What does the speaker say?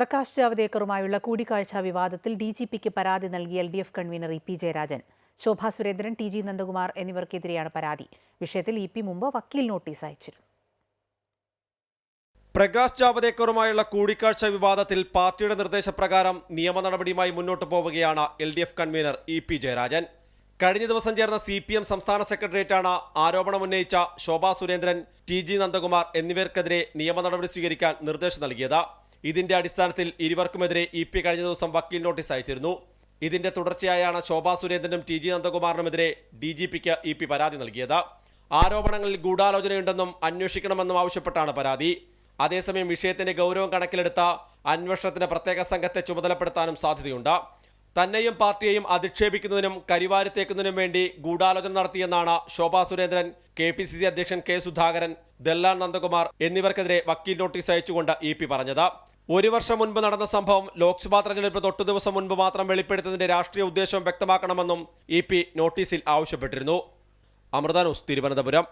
പ്രകാശ് ജാവദേക്കറുമായുള്ള കൂടിക്കാഴ്ച വിവാദത്തിൽ D G പിക്ക് പരാതി നൽകി L D F convenor E P Jayarajan. Shobha Surendran T G Nandakumar എന്നിവർക്കെതിരെയാണ് പരാതി. വിഷയത്തിൽ ഇ പി മുമ്പ് വക്കീൽ നോട്ടീസ് അയച്ചിരുന്നു. പ്രകാശ് ജാവദേക്കറുമായുള്ള കൂടിക്കാഴ്ച വിവാദത്തിൽ പാർട്ടിയുടെ നിർദ്ദേശപ്രകാരം നിയമ നടപടിയുമായി മുന്നോട്ട് പോവുകയാണ് L D F convenor E P Jayarajan. കഴിഞ്ഞ ദിവസം ചേർന്ന സി പി എം സംസ്ഥാന സെക്രട്ടേറിയറ്റാണ് ആരോപണമുന്നയിച്ച ശോഭാ സുരേന്ദ്രൻ ടി ജി നന്ദകുമാർ എന്നിവർക്കെതിരെ നിയമ നടപടി സ്വീകരിക്കാൻ നിർദ്ദേശം നൽകിയത്. ഇതിന്റെ അടിസ്ഥാനത്തിൽ ഇരുവർക്കുമെതിരെ ഇ പി കഴിഞ്ഞ ദിവസം വക്കീൽ നോട്ടീസ് അയച്ചിരുന്നു. ഇതിന്റെ തുടർച്ചയായാണ് ശോഭാ സുരേന്ദ്രനും ടി ജി നന്ദകുമാറിനുമെതിരെ ഡി ജി പിക്ക് ഇ പി പരാതി നൽകിയത്. ആരോപണങ്ങളിൽ ഗൂഢാലോചനയുണ്ടെന്നും അന്വേഷിക്കണമെന്നും ആവശ്യപ്പെട്ടാണ് പരാതി. അതേസമയം വിഷയത്തിന്റെ ഗൗരവം കണക്കിലെടുത്ത അന്വേഷണത്തിന് പ്രത്യേക സംഘത്തെ ചുമതലപ്പെടുത്താനും സാധ്യതയുണ്ട്. തന്നെയും പാർട്ടിയെയും അധിക്ഷേപിക്കുന്നതിനും കരിവാരിത്തേക്കുന്നതിനും വേണ്ടി ഗൂഢാലോചന നടത്തിയെന്നാണ് Shobha Surendran K P C C അധ്യക്ഷൻ കെ സുധാകരൻ ദല്ലാൽ നന്ദകുമാർ എന്നിവർക്കെതിരെ വക്കീൽ നോട്ടീസ് അയച്ചുകൊണ്ട് ഇ പി പറഞ്ഞത്. ഒരു വർഷം മുൻപ് നടന്ന സംഭവം ലോക്സഭാ തെരഞ്ഞെടുപ്പ് തൊട്ടു ദിവസം മുൻപ് മാത്രം വെളിപ്പെടുത്തുന്നതിന്റെ രാഷ്ട്രീയ ഉദ്ദേശം വ്യക്തമാക്കണമെന്നും ഇ നോട്ടീസിൽ ആവശ്യപ്പെട്ടിരുന്നു. അമൃത ന്യൂസ് തിരുവനന്തപുരം.